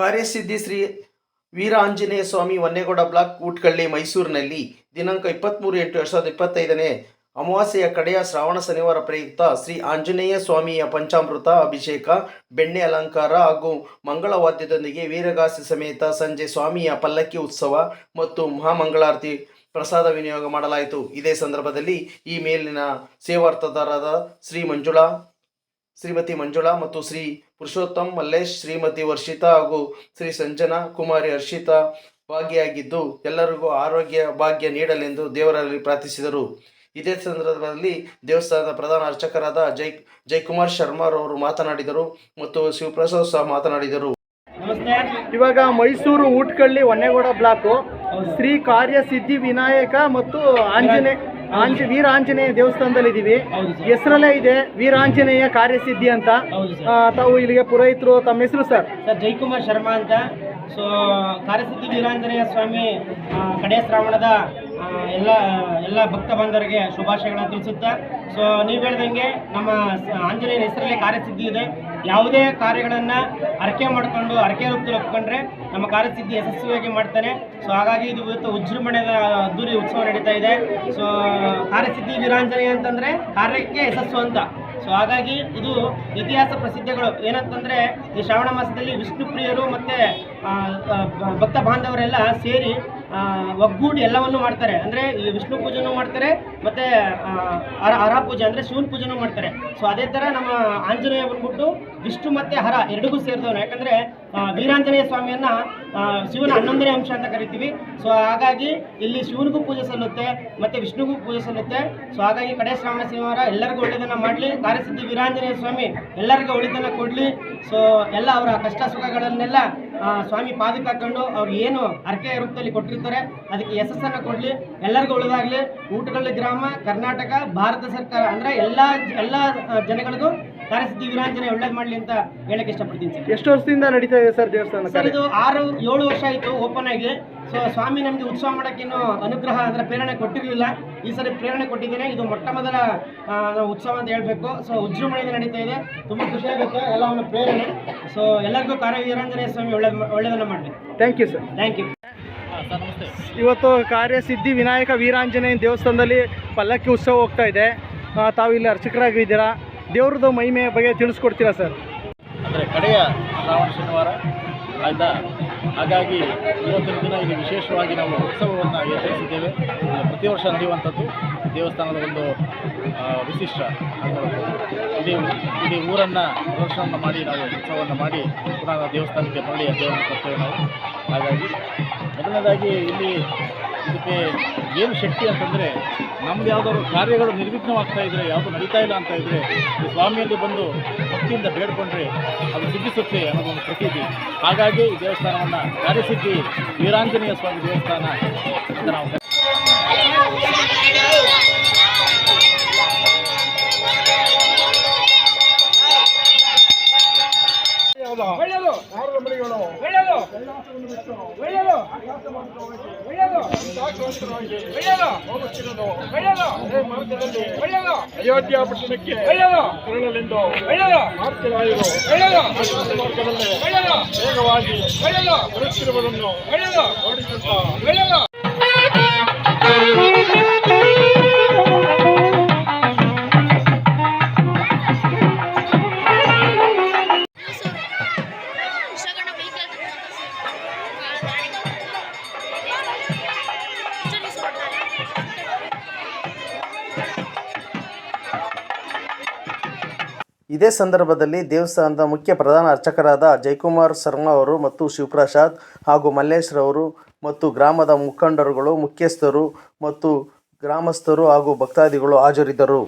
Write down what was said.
ಕಾರ್ಯಸಿದ್ಧಿ Shri Veera Anjaneya Swamy Honnegowda block ಊಟ್ಕಳ್ಳಿ ಮೈಸೂರಿನಲ್ಲಿ ದಿನಾಂಕ ಇಪ್ಪತ್ತ್ಮೂರು ಎಂಟು ಎರಡು ಸಾವಿರದ ಇಪ್ಪತ್ತೈದನೇ ಅಮಾವಾಸ್ಯೆಯ ಕಡೆಯ ಶ್ರಾವಣ ಶನಿವಾರ ಪ್ರಯುಕ್ತ ಶ್ರೀ ಆಂಜನೇಯ ಸ್ವಾಮಿಯ ಪಂಚಾಮೃತ ಅಭಿಷೇಕ, ಬೆಣ್ಣೆ ಅಲಂಕಾರ ಹಾಗೂ ಮಂಗಳವಾದ್ಯದೊಂದಿಗೆ ವೀರಗಾಸಿ ಸಮೇತ ಸಂಜೆ ಸ್ವಾಮಿಯ ಪಲ್ಲಕ್ಕಿ ಉತ್ಸವ ಮತ್ತು ಮಹಾಮಂಗಳಾರತಿ ಪ್ರಸಾದ ವಿನಿಯೋಗ ಮಾಡಲಾಯಿತು. ಇದೇ ಸಂದರ್ಭದಲ್ಲಿ ಈ ಮೇಲಿನ ಸೇವಾರ್ಥದಾರರಾದ ಶ್ರೀ ಮಂಜುಳಾ ಶ್ರೀಮತಿ ಮಂಜುಳಾ ಮತ್ತು ಶ್ರೀ ಪುರುಷೋತ್ತಮ್ ಮಲ್ಲೇಶ್, ಶ್ರೀಮತಿ ವರ್ಷಿತಾ ಹಾಗೂ ಶ್ರೀ ಸಂಜನಾ ಕುಮಾರಿ ಹರ್ಷಿತಾ ಭಾಗಿಯಾಗಿದ್ದು ಎಲ್ಲರಿಗೂ ಆರೋಗ್ಯ ಭಾಗ್ಯ ನೀಡಲೆಂದು ದೇವರಲ್ಲಿ ಪ್ರಾರ್ಥಿಸಿದರು. ಇದೇ ಸಂದರ್ಭದಲ್ಲಿ ದೇವಸ್ಥಾನದ ಪ್ರಧಾನ ಅರ್ಚಕರಾದ ಜೈ ಜಯಕುಮಾರ್ ಶರ್ಮಾರವರು ಮಾತನಾಡಿದರು ಮತ್ತು ಶಿವಪ್ರಸಾದ್ ಸಹ ಮಾತನಾಡಿದರು. ಇವಾಗ ಮೈಸೂರು ಊಟ್ಕಳ್ಳಿ ಹೊನ್ನೇಗೌಡ ಬ್ಲಾಕು. ಶ್ರೀ ಕಾರ್ಯಸಿದ್ಧಿ ವಿನಾಯಕ ಮತ್ತು ಆಂಜನೇಯ ಆಂಜ ವೀರಾಂಜನೇಯ ದೇವಸ್ಥಾನದಲ್ಲಿ ಇದ್ದೀವಿ ಹೆಸರಲ್ಲೇ ಇದೆ ವೀರಾಂಜನೇಯ ಕಾರ್ಯಸಿದ್ಧಿ ಅಂತ. ತಾವು ಇಲ್ಲಿಗೆ ಪುರೋಹಿತರು ತಮ್ಮ ಹೆಸರು ಸರ್? ಸರ್ ಜೈಕುಮಾರ್ ಶರ್ಮಾ ಅಂತ. ಸೊ ಕಾರ್ಯಸಿದ್ಧಿ ವೀರಾಂಜನೇಯ ಸ್ವಾಮಿ ಕಡೆ ಶ್ರಾವಣದ ಎಲ್ಲ ಎಲ್ಲ ಭಕ್ತ ಬಾಂಧವರಿಗೆ ಶುಭಾಶಯಗಳನ್ನು ತಿಳಿಸುತ್ತಾ. ಸೊ ನೀವು ಹೇಳ್ದಂಗೆ ನಮ್ಮ ಆಂಜನೇಯನ ಹೆಸರಲ್ಲೇ ಕಾರ್ಯಸಿದ್ಧಿ ಇದೆ. ಯಾವುದೇ ಕಾರ್ಯಗಳನ್ನು ಅರಕೆ ಮಾಡಿಕೊಂಡು ಅರಕೆ ರೂಪದಲ್ಲಿ ಒಪ್ಕೊಂಡ್ರೆ ನಮ್ಮ ಕಾರ್ಯಸಿದ್ಧಿ ಯಶಸ್ವಿಯಾಗಿ ಮಾಡ್ತಾನೆ. ಸೊ ಹಾಗಾಗಿ ಇದು ಇವತ್ತು ವಿಜೃಂಭಣೆಯ ಅದ್ದೂರಿ ಉತ್ಸವ ನಡೀತಾ ಇದೆ. ಸೊ ಕಾರ್ಯಸಿದ್ಧಿ ವೀರಾಂಜನೆ ಅಂತಂದರೆ ಕಾರ್ಯಕ್ಕೆ ಯಶಸ್ಸು ಅಂತ. ಸೊ ಹಾಗಾಗಿ ಇದು ಇತಿಹಾಸ ಪ್ರಸಿದ್ಧಗಳು. ಏನಂತಂದರೆ, ಈ ಶ್ರಾವಣ ಮಾಸದಲ್ಲಿ ವಿಷ್ಣು ಪ್ರಿಯರು ಮತ್ತು ಭಕ್ತ ಬಾಂಧವರೆಲ್ಲ ಸೇರಿ ಒಗ್ಗೂಡಿ ಎಲ್ಲವನ್ನು ಮಾಡ್ತಾರೆ. ಅಂದರೆ ವಿಷ್ಣು ಪೂಜೆನೂ ಮಾಡ್ತಾರೆ, ಮತ್ತು ಹರ ಹರ ಪೂಜೆ ಅಂದರೆ ಶಿವನ ಪೂಜೆನೂ ಮಾಡ್ತಾರೆ. ಸೊ ಅದೇ ಥರ ನಮ್ಮ ಆಂಜನೇಯ ಬಂದ್ಬಿಟ್ಟು ವಿಷ್ಣು ಮತ್ತು ಹರ ಎರಡಿಗೂ ಸೇರಿದವನು. ಯಾಕಂದರೆ ವೀರಾಂಜನೇಯ ಸ್ವಾಮಿಯನ್ನು ಶಿವನ ಹನ್ನೊಂದನೇ ಅಂಶ ಅಂತ ಕರಿತೀವಿ. ಸೊ ಹಾಗಾಗಿ ಇಲ್ಲಿ ಶಿವನಿಗೂ ಪೂಜೆ ಸಲ್ಲುತ್ತೆ, ಮತ್ತು ವಿಷ್ಣುಗೂ ಪೂಜೆ ಸಲ್ಲುತ್ತೆ. ಸೊ ಹಾಗಾಗಿ ಕಡೆ ಶ್ರಾವಣ ಶನಿವಾರ ಎಲ್ಲರಿಗೂ ಒಳ್ಳೆಯದನ್ನು ಮಾಡಲಿ. ಕಾರ್ಯಸಿದ್ಧಿ ವೀರಾಂಜನೇಯ ಸ್ವಾಮಿ ಎಲ್ಲರಿಗೂ ಒಳ್ಳೆಯದನ್ನು ಕೊಡಲಿ. ಸೊ ಎಲ್ಲ ಅವರ ಕಷ್ಟ ಸುಖಗಳನ್ನೆಲ್ಲ ಸ್ವಾಮಿ ಪಾದಕ್ಕೆ ಹಾಕೊಂಡು ಅವ್ರಿಗೆ ಏನು ಹರಕೆಯ ರೂಪದಲ್ಲಿ ಕೊಟ್ಟಿರ್ತಾರೆ ಅದಕ್ಕೆ ಯಶಸ್ಸನ್ನು ಕೊಡಲಿ. ಎಲ್ಲರಿಗೂ ಉಳಿದಾಗ್ಲಿ ಊಟಗಳ ಗ್ರಾಮ ಕರ್ನಾಟಕ ಭಾರತ ಸರ್ಕಾರ ಅಂದರೆ ಎಲ್ಲ ಎಲ್ಲ ಜನಗಳಿಗೂ ಕಾರ್ಯಸಿದ್ಧಿ ವಿರಾಂಜನೆ ಒಳ್ಳೇದು ಮಾಡಲಿ ಅಂತ ಹೇಳಕ್ಕೆ ಇಷ್ಟಪಡ್ತೀನಿ ಸರ್. ಎಷ್ಟು ವರ್ಷದಿಂದ ನಡೀತಾ ಇದೆ ಸರ್ ದೇವಸ್ಥಾನ ಸರ್ ಇದು ಆರು ಏಳು ವರ್ಷ ಆಯಿತು ಓಪನ್ ಆಗಿ. ಸೊ ಸ್ವಾಮಿ ನಮಗೆ ಉತ್ಸವ ಮಾಡೋಕ್ಕೇನು ಅನುಗ್ರಹ ಅಂದರೆ ಪ್ರೇರಣೆ ಕೊಟ್ಟಿರಲಿಲ್ಲ. ಈ ಸರಿ ಪ್ರೇರಣೆ ಕೊಟ್ಟಿದ್ದೇನೆ. ಇದು ಮೊಟ್ಟ ಮೊದಲ ಉತ್ಸವ ಅಂತ ಹೇಳಬೇಕು. ಸೊ ವಿಜೃಂಭಣೆಯಿಂದ ನಡೀತಾ ಇದೆ. ತುಂಬ ಖುಷಿಯಾಗುತ್ತೆ ಎಲ್ಲ ಒಂದು ಪ್ರೇರಣೆ. ಸೊ ಎಲ್ಲರಿಗೂ ಕಾರ್ಯ ವೀರಾಂಜನೇಯ ಸ್ವಾಮಿ ಒಳ್ಳೆ ಒಳ್ಳೆಯದನ್ನು ಮಾಡಲಿ. Thank you sir thank you ಇವತ್ತು ಕಾರ್ಯಸಿದ್ಧಿ ವಿನಾಯಕ ವೀರಾಂಜನೇಯ ದೇವಸ್ಥಾನದಲ್ಲಿ ಪಲ್ಲಕ್ಕಿ ಉತ್ಸವ ಹೋಗ್ತಾ ಇದೆ. ತಾವು ಇಲ್ಲಿ ಅರ್ಚಕರಾಗಿದ್ದೀರಾ? ದೇವ್ರದ್ದು ಮಹಿಮೆಯ ಬಗ್ಗೆ ತಿಳಿಸ್ಕೊಡ್ತೀರಾ ಸರ್? ಅಂದರೆ ಕಡೆಯ ಶ್ರಾವಣ ಶನಿವಾರ ಆಯಿತಾ? ಹಾಗಾಗಿ ಇವತ್ತಿನ ದಿನ ಇಲ್ಲಿ ವಿಶೇಷವಾಗಿ ನಾವು ಉತ್ಸವವನ್ನು ಏರ್ಪಡಿಸಿದ್ದೇವೆ ಪ್ರತಿ ವರ್ಷ ನಡೆಯುವಂಥದ್ದು ದೇವಸ್ಥಾನದ ಒಂದು ವಿಶಿಷ್ಟ. ಇಡೀ ಇಡೀ ಊರನ್ನು ಪ್ರದರ್ಶನವನ್ನು ಮಾಡಿ, ನಾವು ಉತ್ಸವವನ್ನು ಮಾಡಿ ಪುನಃ ದೇವಸ್ಥಾನಕ್ಕೆ ಮರಳಿ ಅಧ್ಯಯನ ಕೊಡ್ತೇವೆ ನಾವು. ಹಾಗಾಗಿ ಮೊದಲನೇದಾಗಿ ಇಲ್ಲಿ ಇದಕ್ಕೆ ಏನು ಶಕ್ತಿ ಅಂತಂದರೆ ನಮ್ದು ಯಾವುದಾದ್ರು ಕಾರ್ಯಗಳು ನಿರ್ವಿಘ್ನವಾಗ್ತಾ ಇದ್ದರೆ ಯಾವುದು ನಡೀತಾ ಇಲ್ಲ ಅಂತ ಇದ್ದರೆ ಸ್ವಾಮಿಯಲ್ಲಿ ಬಂದು ಭಕ್ತಿಯಿಂದ ಬೇಡ್ಕೊಂಡ್ರೆ ಅದು ಸಿದ್ಧಿಸುತ್ತೆ ಅನ್ನೋದೊಂದು ಪ್ರತೀತಿ. ಹಾಗಾಗಿ ಈ ದೇವಸ್ಥಾನವನ್ನು ಕಾರ್ಯಸಿದ್ಧಿ ವೀರಾಂಜನೇಯ ಸ್ವಾಮಿ ದೇವಸ್ಥಾನ ಅಂತ ನಾವು ಒಳ್ಳೆಯದು. ಒಳ್ಳೆಯದು. ಒಳ್ಳೆಯದು. ಒಳ್ಳೆಯದು. ಒಳ್ಳೆಯದು. ಒಳ್ಳೆಯದು. ಒಳ್ಳೆಯದು. ಅಯೋಧ್ಯ ಪಟ್ಟಣಕ್ಕೆ ಒಳ್ಳೆಯದು. ಒಳ್ಳೆಯದು. ಮಾರ್ಗದಲ್ಲೇ ವೇಗವಾಗಿ ಬರುತ್ತಿರುವುದನ್ನು ನೋಡಿದಂತ ಇದೇ ಸಂದರ್ಭದಲ್ಲಿ ದೇವಸ್ಥಾನದ ಮುಖ್ಯ ಪ್ರಧಾನ ಅರ್ಚಕರಾದ ಜಯಕುಮಾರ್ ಶರ್ಮಾ ಅವರು ಮತ್ತು ಶಿವಪ್ರಸಾದ್ ಹಾಗೂ ಮಲ್ಲೇಶ್ರವರು ಮತ್ತು ಗ್ರಾಮದ ಮುಖಂಡರುಗಳು, ಮುಖ್ಯಸ್ಥರು ಮತ್ತು ಗ್ರಾಮಸ್ಥರು ಹಾಗೂ ಭಕ್ತಾದಿಗಳು ಹಾಜರಿದ್ದರು.